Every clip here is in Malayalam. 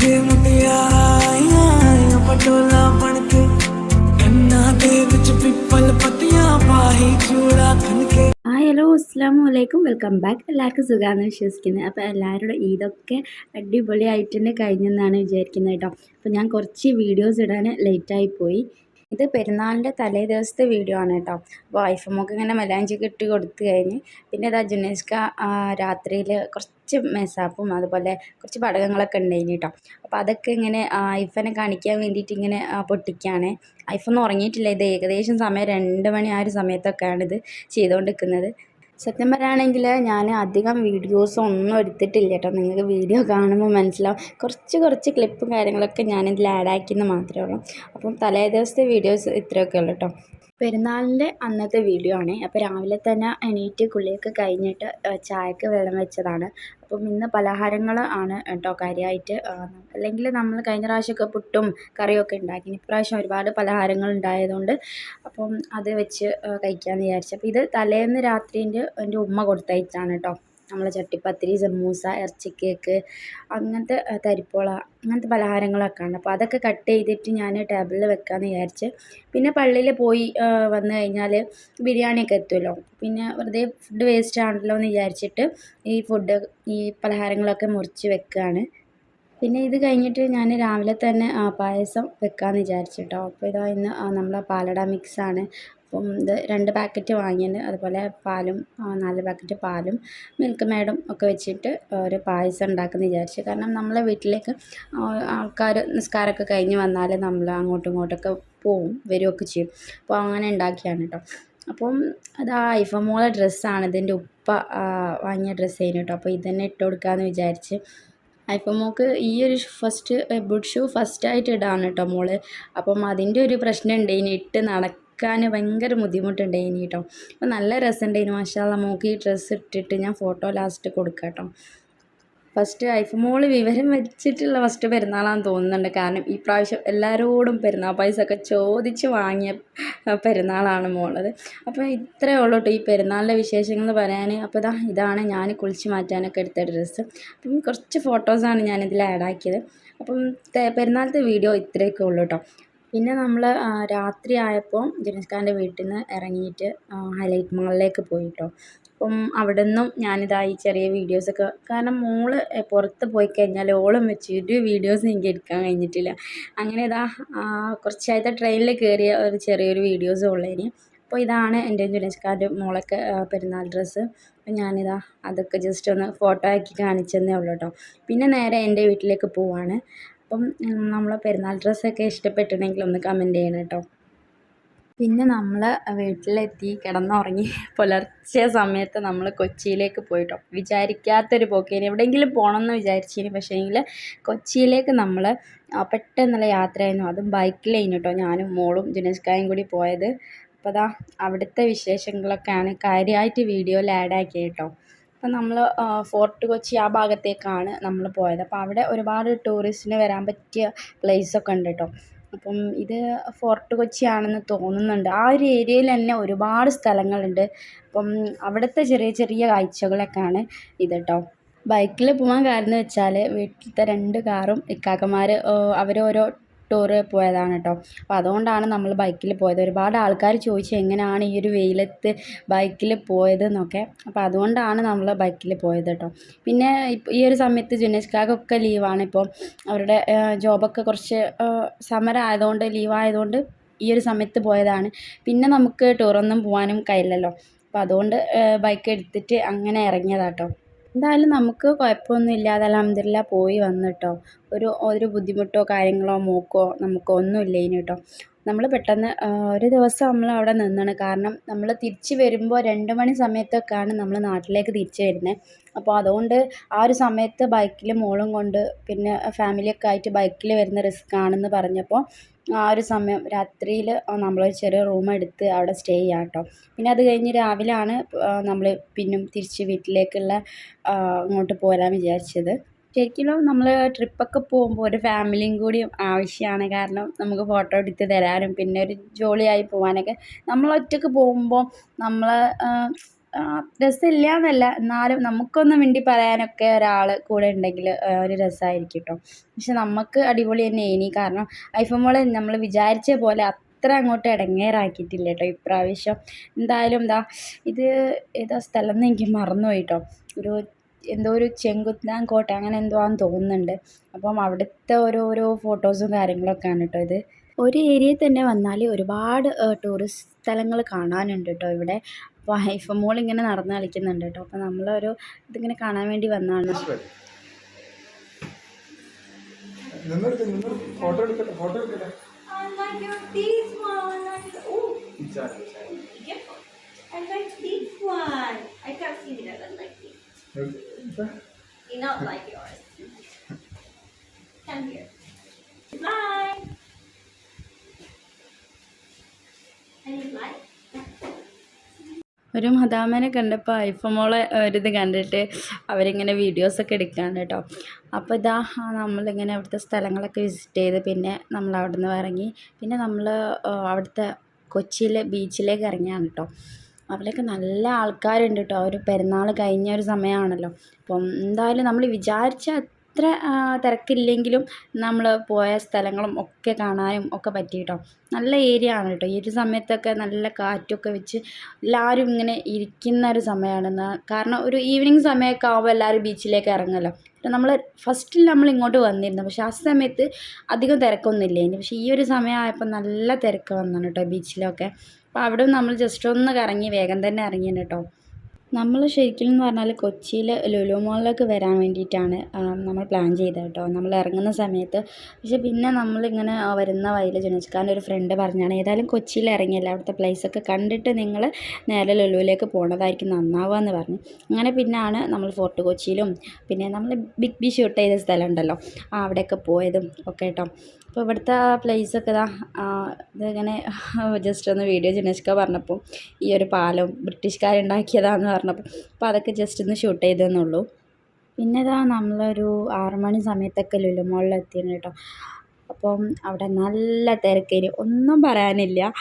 ਕੇ ਮੁਟਿਆਰਾਂ ਪਟੋਲਾ ਬਣ ਕੇ ਕੰਨਾਂ ਦੇ ਵਿੱਚ ਪਿੱਪਲ ਪੱਤੀਆਂ ਪਾਹੀ ਚੂੜਾ ਖਨ ਕੇ ആ ഹലോ അസ്സാം വലൈക്കും വെൽക്കം ബാക്ക് എല്ലാവർക്കും സുഖമാണെന്ന് വിശ്വസിക്കുന്നത് അപ്പോൾ എല്ലാവരുടെ ഈദൊക്കെ അടിപൊളിയായിട്ട് തന്നെ കഴിഞ്ഞെന്നാണ് വിചാരിക്കുന്നത് കേട്ടോ അപ്പോൾ ഞാൻ കുറച്ച് വീഡിയോസ് ഇടാൻ ലേറ്റായി പോയി ഇത് പെരുന്നാളിന്റെ തലേ ദിവസത്തെ വീഡിയോ ആണ് കേട്ടോ അപ്പോൾ ഐഫമൊക്കെ ഇങ്ങനെ മെലാഞ്ചി ഇട്ട് കൊടുത്തു കഴിഞ്ഞ് പിന്നെ ഇതാ ജുനേഷ്ക രാത്രിയിൽ കുറച്ച് മെസാപ്പും അതുപോലെ കുറച്ച് പടകങ്ങളൊക്കെ ഉണ്ടായിന് കേട്ടോ അപ്പോൾ അതൊക്കെ ഇങ്ങനെ ഐഫനെ കാണിക്കാൻ വേണ്ടിയിട്ട് ഇങ്ങനെ പൊട്ടിക്കുകയാണ് ഐഫൊന്നും ഉറങ്ങിയിട്ടില്ല. ഇത് ഏകദേശം സമയം രണ്ട് മണി ആ ഒരു സമയത്തൊക്കെയാണ് ഇത് ചെയ്തുകൊണ്ടിരിക്കുന്നത് സത്യം പറയുകയാണെങ്കിൽ ഞാൻ അധികം വീഡിയോസ് ഒന്നും എടുത്തിട്ടില്ല കേട്ടോ നിങ്ങൾക്ക് വീഡിയോ കാണുമ്പോൾ മനസ്സിലാവും. കുറച്ച് കുറച്ച് ക്ലിപ്പും കാര്യങ്ങളൊക്കെ ഞാനിതിൽ ആഡ് ആക്കിയെന്ന് മാത്രമേ ഉള്ളൂ. അപ്പം തലേ ദിവസത്തെ വീഡിയോസ് ഇത്രയൊക്കെ ഉള്ളൂ കേട്ടോ പെരുന്നാളിന്റെ അന്നത്തെ വീഡിയോ ആണേ. അപ്പോൾ രാവിലെ തന്നെ എണീറ്റ് കുളിയൊക്കെ കഴിഞ്ഞിട്ട് ചായക്ക് വെള്ളം വെച്ചതാണ്. അപ്പം ഇന്ന് പലഹാരങ്ങൾ ആണ് കേട്ടോ കാര്യമായിട്ട് അല്ലെങ്കിൽ നമ്മൾ കഴിഞ്ഞ പ്രാവശ്യമൊക്കെ പുട്ടും കറിയൊക്കെ ഉണ്ടാക്കി. ഇപ്രാവശ്യം ഒരുപാട് പലഹാരങ്ങൾ ഉണ്ടായതുകൊണ്ട് അപ്പം അത് വെച്ച് കഴിക്കാമെന്ന് വിചാരിച്ചു. അപ്പോൾ ഇത് തലേന്ന് രാത്രിന്റെ എന്റെ ഉമ്മ കൊടുത്തയച്ചാണ് കേട്ടോ. നമ്മൾ ചട്ടിപ്പത്തിരി സമൂസ ഇറച്ചി കേക്ക് അങ്ങനത്തെ തരിപ്പോള അങ്ങനത്തെ പലഹാരങ്ങളൊക്കെ അപ്പോൾ അതൊക്കെ കട്ട് ചെയ്തിട്ട് ഞാൻ ടേബിളിൽ വെക്കാമെന്ന് വിചാരിച്ച് പിന്നെ പള്ളിയിൽ പോയി വന്നു കഴിഞ്ഞാൽ ബിരിയാണിയൊക്കെ എത്തുമല്ലോ പിന്നെ വെറുതെ ഫുഡ് വേസ്റ്റ് ആണല്ലോ എന്ന് വിചാരിച്ചിട്ട് ഈ ഫുഡ് ഈ പലഹാരങ്ങളൊക്കെ മുറിച്ച് വെക്കുകയാണ് പിന്നെ ഇത് കഴിഞ്ഞിട്ട് ഞാൻ രാവിലെ തന്നെ പായസം വെക്കാമെന്ന് വിചാരിച്ചിട്ടോ. അപ്പോൾ ഇതാ ഇന്ന് നമ്മളെ പാലട മിക്സാണ് അപ്പം ഇത് രണ്ട് പാക്കറ്റ് വാങ്ങിയത് അതുപോലെ പാലും നാല് പാക്കറ്റ് പാലും മിൽക്ക് മേഡും ഒക്കെ വെച്ചിട്ട് ഒരു പായസം ഉണ്ടാക്കുന്നു വിചാരിച്ചു. കാരണം നമ്മളെ വീട്ടിലേക്ക് ആൾക്കാർ നിസ്കാരമൊക്കെ കഴിഞ്ഞ് വന്നാൽ നമ്മൾ അങ്ങോട്ടും ഇങ്ങോട്ടൊക്കെ പോവും വരികയൊക്കെ ചെയ്യും. അപ്പോൾ അങ്ങനെ ഉണ്ടാക്കിയാണ് കേട്ടോ. അപ്പം അത് ആ ഐഫമോളെ ഡ്രസ്സാണ്. ഇതിന്റെ ഉപ്പ വാങ്ങിയ ഡ്രസ്സ് ചെയ്യുന്നു കേട്ടോ. അപ്പോൾ ഇതന്നെ ഇട്ട് കൊടുക്കാമെന്ന് വിചാരിച്ച് ഐഫമോക്ക് ഈ ഒരു ഫസ്റ്റ് ബുഡ് ഷൂ ഫസ്റ്റായിട്ട് ഇടാണ് കേട്ടോ മോൾ. അപ്പം അതിന്റെ ഒരു പ്രശ്നം ഉണ്ട്. ഇനി ഇട്ട് നട എടുക്കാൻ ഭയങ്കര ബുദ്ധിമുട്ടുണ്ടായിനി കേട്ടോ. അപ്പോൾ നല്ല രസമുണ്ടായിന് മാഷാല്ല മോക്ക് ഈ ഡ്രസ്സ് ഇട്ടിട്ട് ഞാൻ ഫോട്ടോ ലാസ്റ്റ് കൊടുക്കാം കേട്ടോ ഫസ്റ്റ് ഐഫ് മോൾ വിവരം വെച്ചിട്ടുള്ള ഫസ്റ്റ് പെരുന്നാളാണെന്ന് തോന്നുന്നുണ്ട്. കാരണം ഈ പ്രാവശ്യം എല്ലാവരോടും പെരുന്നാൾ പൈസ ഒക്കെ ചോദിച്ച് വാങ്ങിയ പെരുന്നാളാണ് മോളത്. അപ്പോൾ ഇത്രയേ ഉള്ളൂ കേട്ടോ ഈ പെരുന്നാളിന്റെ വിശേഷങ്ങൾ പറയാൻ അപ്പോൾ ഇതാ ഇതാണ് ഞാൻ കുളിച്ച് മാറ്റാനൊക്കെ എടുത്ത ഡ്രസ്സ് അപ്പം കുറച്ച് ഫോട്ടോസാണ് ഞാനിതിൽ ആഡ് ആക്കിയത്. അപ്പം പെരുന്നാളത്തെ വീഡിയോ ഇത്രയൊക്കെ ഉള്ളൂ കേട്ടോ പിന്നെ നമ്മൾ രാത്രി ആയപ്പോൾ ജിനസ്ഖാന്റെ വീട്ടിൽ നിന്ന് ഇറങ്ങിയിട്ട് ഹൈലൈറ്റ് മാളിലേക്ക് പോയി കേട്ടോ അപ്പം അവിടെ നിന്നും ഞാനിതാ ഈ ചെറിയ വീഡിയോസൊക്കെ കാരണം മോൾ പുറത്ത് പോയി കഴിഞ്ഞാൽ ഓളം വെച്ച് ഒരു വീഡിയോസ് എനിക്ക് എടുക്കാൻ കഴിഞ്ഞിട്ടില്ല. അങ്ങനെ ഇതാ കുറച്ചായിട്ട് ട്രെയിനിൽ കയറിയ ഒരു ചെറിയൊരു വീഡിയോസും ഉള്ളതിന് അപ്പോൾ ഇതാണ് എന്റെ ജുനസ്ഖാന്റെ മോളൊക്കെ പെരുന്നാൾ ഡ്രസ്സ്. അപ്പം ഞാനിതാ അതൊക്കെ ജസ്റ്റ് ഒന്ന് ഫോട്ടോ ആക്കി കാണിച്ചെന്നേ ഉള്ളൂ കേട്ടോ പിന്നെ നേരെ എന്റെ വീട്ടിലേക്ക് പോവാണ്. അപ്പം നമ്മളെ പെരുന്നാൾ ഡ്രസ്സൊക്കെ ഇഷ്ടപ്പെട്ടിട്ടുണ്ടെങ്കിൽ ഒന്ന് കമന്റ് ചെയ്യണം കേട്ടോ. പിന്നെ നമ്മൾ വീട്ടിലെത്തി കിടന്നുറങ്ങി പുലർച്ചെ സമയത്ത് നമ്മൾ കൊച്ചിയിലേക്ക് പോയിട്ടോ. വിചാരിക്കാത്തൊരു പോക്കേന്. എവിടെയെങ്കിലും പോകണമെന്ന് വിചാരിച്ചിന്. പക്ഷേങ്കിൽ കൊച്ചിയിലേക്ക് നമ്മൾ പെട്ടെന്നുള്ള യാത്രയായിരുന്നു. അതും ബൈക്കിലായിരുന്നു കേട്ടോ. ഞാനും മോളും ജുനസ്കായും കൂടി പോയത്. അപ്പോൾ അതാ അവിടുത്തെ വിശേഷങ്ങളൊക്കെയാണ് കാര്യമായിട്ട് വീഡിയോയിൽ ആഡ് കേട്ടോ. അപ്പം നമ്മൾ ഫോർട്ട് കൊച്ചി ആ ഭാഗത്തേക്കാണ് നമ്മൾ പോയത്. അപ്പം അവിടെ ഒരുപാട് ടൂറിസ്റ്റിന് വരാൻ പറ്റിയ പ്ലേസൊക്കെ ഉണ്ട് കേട്ടോ അപ്പം ഇത് ഫോർട്ട് കൊച്ചി ആണെന്ന് തോന്നുന്നുണ്ട്. ആ ഒരു ഏരിയയിൽ തന്നെ ഒരുപാട് സ്ഥലങ്ങളുണ്ട്. അപ്പം അവിടുത്തെ ചെറിയ ചെറിയ കാഴ്ചകളൊക്കെയാണ് ഇത് കേട്ടോ ബൈക്കിൽ പോകാൻ കാരണം വെച്ചാൽ വീട്ടിലത്തെ രണ്ട് കാറും ഇക്കാക്കന്മാർ അവരോരോ ടൂറ് പോയതാണ് കേട്ടോ അപ്പോൾ അതുകൊണ്ടാണ് നമ്മൾ ബൈക്കിൽ പോയത്. ഒരുപാട് ആൾക്കാർ ചോദിച്ചു എങ്ങനെയാണ് ഈ ഒരു വെയിലത്ത് ബൈക്കിൽ പോയതെന്നൊക്കെ? അപ്പോൾ അതുകൊണ്ടാണ് നമ്മൾ ബൈക്കിൽ പോയത് കേട്ടോ പിന്നെ ഈ ഒരു സമയത്ത് ജുനേഷ്കാകൊക്കെ ലീവാണ് ഇപ്പോൾ അവരുടെ ജോബൊക്കെ കുറച്ച് സമരം ആയതുകൊണ്ട് ലീവായതുകൊണ്ട് ഈ ഒരു സമയത്ത് പോയതാണ്. പിന്നെ നമുക്ക് ടൂറൊന്നും പോകാനും കഴിയില്ലല്ലോ. അപ്പോൾ അതുകൊണ്ട് ബൈക്ക് എടുത്തിട്ട് അങ്ങനെ ഇറങ്ങിയതാട്ടോ എന്തായാലും നമുക്ക് കുഴപ്പമൊന്നും ഇല്ലാതെ അലഹമില്ല പോയി വന്നു കേട്ടോ ഒരു ഒരു ബുദ്ധിമുട്ടോ കാര്യങ്ങളോ മൂക്കോ നമുക്കോ ഒന്നും ഇല്ലേനു കേട്ടോ നമ്മൾ പെട്ടെന്ന് ഒരു ദിവസം നമ്മൾ അവിടെ നിന്നാണ്. കാരണം നമ്മൾ തിരിച്ച് വരുമ്പോൾ രണ്ട് മണി സമയത്തൊക്കെയാണ് നമ്മൾ നാട്ടിലേക്ക് തിരിച്ച് വരുന്നത് അപ്പോൾ അതുകൊണ്ട് ആ ഒരു സമയത്ത് ബൈക്കിൽ മോളും കൊണ്ട് പിന്നെ ഫാമിലിയൊക്കെ ആയിട്ട് ബൈക്കിൽ വരുന്ന റിസ്ക് ആണെന്ന് പറഞ്ഞപ്പോൾ ആ ഒരു സമയം രാത്രിയിൽ നമ്മളൊരു ചെറിയ റൂം എടുത്ത് അവിടെ സ്റ്റേ ചെയ്യാം കേട്ടോ പിന്നെ അത് കഴിഞ്ഞ് രാവിലെയാണ് നമ്മൾ പിന്നും തിരിച്ച് വീട്ടിലേക്കുള്ള അങ്ങോട്ട് പോരാൻ വിചാരിച്ചത്. ശരിക്കും നമ്മൾ ട്രിപ്പൊക്കെ പോകുമ്പോൾ ഒരു ഫാമിലിയും കൂടി ആവശ്യമാണ് കാരണം നമുക്ക് ഫോട്ടോ എടുത്ത് തരാനും പിന്നെ ഒരു ജോളിയായി പോകാനൊക്കെ നമ്മൾ ഒറ്റയ്ക്ക് പോകുമ്പോൾ നമ്മൾ രസമില്ല എന്നല്ല എന്നാലും നമുക്കൊന്ന് വേണ്ടി പറയാനൊക്കെ ഒരാൾ കൂടെ ഉണ്ടെങ്കിൽ ഒരു രസമായിരിക്കും കേട്ടോ പക്ഷെ നമുക്ക് അടിപൊളി തന്നെ ഇനി കാരണം ഐഫോൺ മോളെ നമ്മൾ വിചാരിച്ച പോലെ അത്ര അങ്ങോട്ട് ഇടങ്ങേറാക്കിയിട്ടില്ല കേട്ടോ ഇപ്രാവശ്യം. എന്തായാലും എന്താ ഇത് ഏതാ സ്ഥലം എന്ന് എനിക്ക് മറന്നുപോയി കേട്ടോ ഒരു എന്തോ ഒരു ചെങ്കുത്താൻ കോട്ട അങ്ങനെ എന്തോ ആണെന്ന് തോന്നുന്നുണ്ട്. അപ്പം അവിടുത്തെ ഓരോരോ ഫോട്ടോസും കാര്യങ്ങളൊക്കെ ആണ് കേട്ടോ ഇത്. ഒരു ഏരിയയിൽ തന്നെ വന്നാൽ ഒരുപാട് ടൂറിസ്റ്റ് സ്ഥലങ്ങൾ കാണാനുണ്ട് കേട്ടോ ഇവിടെ. അപ്പോൾ ഹൈഫ മോൾ ഇങ്ങനെ നടന്ന് കളിക്കുന്നുണ്ട് കേട്ടോ അപ്പോൾ നമ്മളൊരു ഇതിങ്ങനെ കാണാൻ വേണ്ടി വന്നതാണ് ഫോട്ടോ എടുക്കട്ടെ ഫോട്ടോ എടുക്കട്ടെ. I like this one. I can't see it. I like. You not like yours. Come here. Fly. Can you fly? ഒരു മദാമനെ കണ്ടപ്പോൾ ഐഫമോളെ മോളെ ഒരിത് കണ്ടിട്ട് അവരിങ്ങനെ വീഡിയോസൊക്കെ എടുക്കുകയാണ് കേട്ടോ അപ്പോൾ ഇതാ നമ്മളിങ്ങനെ അവിടുത്തെ സ്ഥലങ്ങളൊക്കെ വിസിറ്റ് ചെയ്ത് പിന്നെ നമ്മൾ അവിടെ നിന്ന് ഇറങ്ങി പിന്നെ നമ്മൾ അവിടുത്തെ കൊച്ചിയിലെ ബീച്ചിലേക്ക് ഇറങ്ങിയാണ് കേട്ടോ അവിടെയൊക്കെ നല്ല ആൾക്കാരുണ്ട് കേട്ടോ ഒരു പെരുന്നാൾ കഴിഞ്ഞ ഒരു സമയമാണല്ലോ അപ്പം എന്തായാലും നമ്മൾ വിചാരിച്ച അത്ര തിരക്കില്ലെങ്കിലും നമ്മൾ പോയ സ്ഥലങ്ങളും ഒക്കെ കാണാനും ഒക്കെ പറ്റി കേട്ടോ നല്ല ഏരിയ ആണ് കേട്ടോ. ഈ ഒരു സമയത്തൊക്കെ നല്ല കാറ്റൊക്കെ വെച്ച് എല്ലാവരും ഇങ്ങനെ ഇരിക്കുന്ന ഒരു സമയമാണ് കാരണം ഒരു ഈവനിങ് സമയമൊക്കെ ആകുമ്പോൾ എല്ലാവരും ബീച്ചിലേക്ക് ഇറങ്ങുമല്ലോ നമ്മൾ ഫസ്റ്റിൽ നമ്മൾ ഇങ്ങോട്ട് വന്നിരുന്നു. പക്ഷേ ആ സമയത്ത് അധികം തിരക്കൊന്നും ഇല്ലേനി. പക്ഷേ ഈ ഒരു സമയമായപ്പോൾ നല്ല തിരക്ക് വന്നാണ് കേട്ടോ ബീച്ചിലൊക്കെ അപ്പോൾ അവിടെ നമ്മൾ ജസ്റ്റ് ഒന്ന് കറങ്ങി വേഗം തന്നെ ഇറങ്ങിയാണ് കേട്ടോ. നമ്മൾ ശരിക്കും എന്ന് പറഞ്ഞാൽ കൊച്ചിയിൽ ലുലു മോളിലേക്ക് വരാൻ വേണ്ടിയിട്ടാണ് നമ്മൾ പ്ലാൻ ചെയ്തത് കേട്ടോ നമ്മൾ ഇറങ്ങുന്ന സമയത്ത് പക്ഷെ പിന്നെ നമ്മളിങ്ങനെ വരുന്ന വഴിയിൽ ജുനസ്ഖാന്റെ ഒരു ഫ്രണ്ട് പറഞ്ഞാണ് ഏതായാലും കൊച്ചിയിൽ ഇറങ്ങിയല്ല അവിടുത്തെ പ്ലേസൊക്കെ കണ്ടിട്ട് നിങ്ങൾ നേരെ ലുലുവിലേക്ക് പോണതായിരിക്കും നന്നാവുക എന്ന് പറഞ്ഞു. അങ്ങനെ പിന്നാണ് നമ്മൾ ഫോർട്ട് കൊച്ചിയിലും പിന്നെ നമ്മൾ ബിഗ് ബി ഷൂട്ട് ചെയ്ത സ്ഥലമുണ്ടല്ലോ ആ അവിടെയൊക്കെ പോയതും ഒക്കെ കേട്ടോ അപ്പോൾ ഇവിടുത്തെ പ്ലേസൊക്കെ ഇതാ ഇതിങ്ങനെ ജസ്റ്റ് ഒന്ന് വീഡിയോ ജിനേഷ്ക പറഞ്ഞപ്പോൾ ഈ ഒരു പാലം ബ്രിട്ടീഷുകാരുണ്ടാക്കിയതാന്ന് പറഞ്ഞപ്പോൾ അപ്പോൾ അതൊക്കെ ജസ്റ്റ് ഒന്ന് ഷൂട്ട് ചെയ്തെന്നുള്ളൂ. പിന്നെ ഇതാ നമ്മളൊരു ആറുമണി സമയത്തൊക്കെ ലുലു എത്തിയാണ് കേട്ടോ. അപ്പം അവിടെ നല്ല തിരക്കേരി ഒന്നും പറയാനില്ല.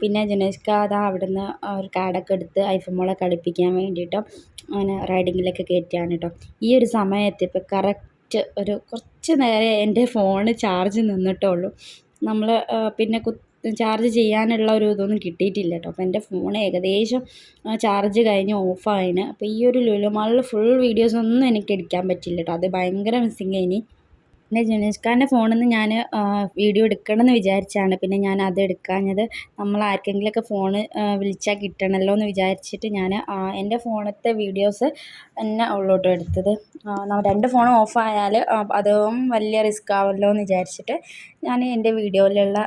പിന്നെ ജനേഷ്ക അതാ അവിടുന്ന് ഒരു കാർഡൊക്കെ എടുത്ത് ഐഫോൺ മോളെ കളിപ്പിക്കാൻ വേണ്ടിയിട്ട് അങ്ങനെ റൈഡിങ്ങിലൊക്കെ കയറ്റിയാണ് കേട്ടോ. ഈ ഒരു സമയത്ത് കറക്റ്റ് ഒരു കുറച്ച് നേരം എന്റെ ഫോണ് ചാർജ് നിന്നിട്ടുള്ളൂ നമ്മൾ പിന്നെ കു ചാർജ് ചെയ്യാനുള്ള ഒരു ഇതൊന്നും കിട്ടിയിട്ടില്ല കേട്ടോ. അപ്പോൾ എന്റെ ഫോൺ ഏകദേശം ചാർജ് കഴിഞ്ഞ് ഓഫായിന്. അപ്പോൾ ഈ ഒരു ലുലുമാളിൽ ഫുൾ വീഡിയോസ് ഒന്നും എനിക്ക് എടുക്കാൻ പറ്റില്ല കേട്ടോ. അത് ഭയങ്കര മിസ്സിങ് ഇനി. പിന്നെ ജുനേഷ്കാരന്റെ ഫോണിൽ നിന്ന് ഞാൻ വീഡിയോ എടുക്കണം എന്ന് വിചാരിച്ചാണ്. പിന്നെ ഞാൻ അത് എടുക്കാഞ്ഞത് നമ്മൾ ആർക്കെങ്കിലുമൊക്കെ ഫോണ് വിളിച്ചാൽ കിട്ടണമല്ലോ എന്ന് വിചാരിച്ചിട്ട് ഞാൻ എന്റെ ഫോണത്തെ വീഡിയോസ് തന്നെ ഉള്ളോട്ടോ എടുത്തത്. രണ്ട് ഫോണും ഓഫായാൽ അതും വലിയ റിസ്ക് ആവല്ലോ എന്ന് വിചാരിച്ചിട്ട് ഞാൻ എന്റെ വീഡിയോയിലുള്ള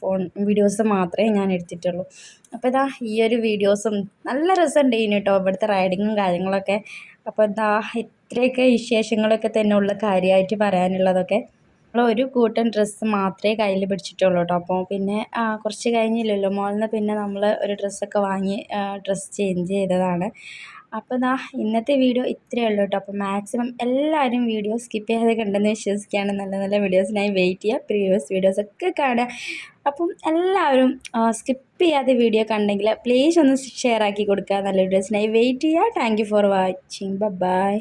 ഫോൺ വീഡിയോസ് മാത്രമേ ഞാൻ എടുത്തിട്ടുള്ളൂ. അപ്പോൾ ഇതാ ഈ ഒരു വീഡിയോസും നല്ല രസമുണ്ട് ഇനി കേട്ടോ. ഇവിടുത്തെ റൈഡിങ്ങും കാര്യങ്ങളൊക്കെ. അപ്പോൾ എന്താ ഇത്രയൊക്കെ വിശേഷങ്ങളൊക്കെ തന്നെ ഉള്ള കാര്യമായിട്ട് പറയാനുള്ളതൊക്കെ. നമ്മൾ ഒരു കൂട്ടം ഡ്രസ്സ് മാത്രമേ കയ്യിൽ പിടിച്ചിട്ടുള്ളൂ കേട്ടോ. അപ്പോൾ പിന്നെ കുറച്ച് കഴിഞ്ഞില്ലല്ലോ. മോളിൽ നിന്ന് പിന്നെ നമ്മൾ ഒരു ഡ്രസ്സൊക്കെ വാങ്ങി ഡ്രസ്സ് ചേഞ്ച് ചെയ്തതാണ്. അപ്പോൾ ദാ ഇന്നത്തെ വീഡിയോ ഇത്രയേ ഉള്ളൂ കേട്ടോ. അപ്പോൾ മാക്സിമം എല്ലാവരും വീഡിയോ സ്കിപ്പ് ചെയ്യാതെ കണ്ടെന്ന് വിശ്വസിക്കുകയാണ്. നല്ല നല്ല വീഡിയോസിനായി വെയിറ്റ് ചെയ്യുക. പ്രീവിയസ് വീഡിയോസൊക്കെ കാണുക. അപ്പം എല്ലാവരും സ്കിപ്പ് ചെയ്യാതെ വീഡിയോ കണ്ടെങ്കിൽ പ്ലീസ് ഒന്ന് ഷെയർ ആക്കി കൊടുക്കുക. നല്ലൊരു ഡ്രസ്സിനായി വെയിറ്റ് ചെയ്യുക thank you for watching bye